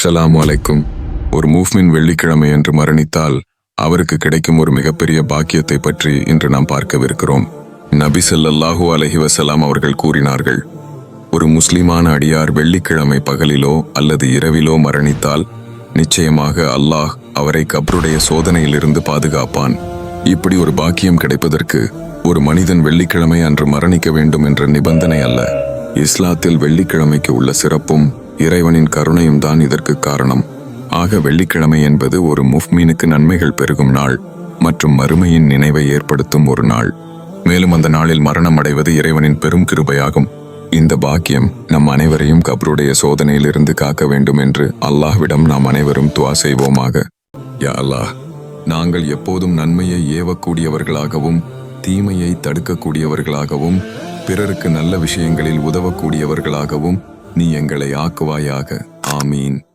அஸ்ஸலாம் அலைக்கும். ஒரு மூஃப்மின் வெள்ளிக்கிழமை என்று மரணித்தால் அவருக்கு கிடைக்கும் ஒரு மிகப்பெரிய பாக்கியத்தை பற்றி இன்று நாம் பார்க்கவிருக்கிறோம். நபி ஸல்லல்லாஹு அலைஹி வசலாம் அவர்கள் கூறினார்கள் ஒரு முஸ்லிமான அடியார் வெள்ளிக்கிழமை பகலிலோ அல்லது இரவிலோ மரணித்தால் நிச்சயமாக அல்லாஹ் அவரை கப்ருடைய சோதனையிலிருந்து பாதுகாப்பான். இப்படி ஒரு பாக்கியம் கிடைப்பதற்கு ஒரு மனிதன் வெள்ளிக்கிழமை அன்று மரணிக்க வேண்டும் என்ற நிபந்தனை அல்ல. இஸ்லாத்தில் வெள்ளிக்கிழமைக்கு உள்ள சிறப்பும் இறைவனின் கருணையும் தான் இதற்கு காரணம். ஆக வெள்ளிக்கிழமை என்பது ஒரு முஃப்மீனுக்கு நன்மைகள் பெருகும் நாள் மற்றும் மறுமையின் நினைவை ஏற்படுத்தும் ஒரு நாள். மேலும் அந்த நாளில் மரணம் அடைவது இறைவனின் பெரும் கிருபையாகும். இந்த பாக்கியம் நம் அனைவரையும் கபருடைய சோதனையிலிருந்து காக்க வேண்டும் என்று அல்லாஹ்விடம் நாம் அனைவரும் துவா செய்வோமாக. யா அல்லாஹ் நாங்கள் எப்போதும் நன்மையை ஏவக்கூடியவர்களாகவும் தீமையை தடுக்கக்கூடியவர்களாகவும் பிறருக்கு நல்ல விஷயங்களில் உதவக்கூடியவர்களாகவும் நீ எங்களை ஆக்குவாயாக. ஆமீன்.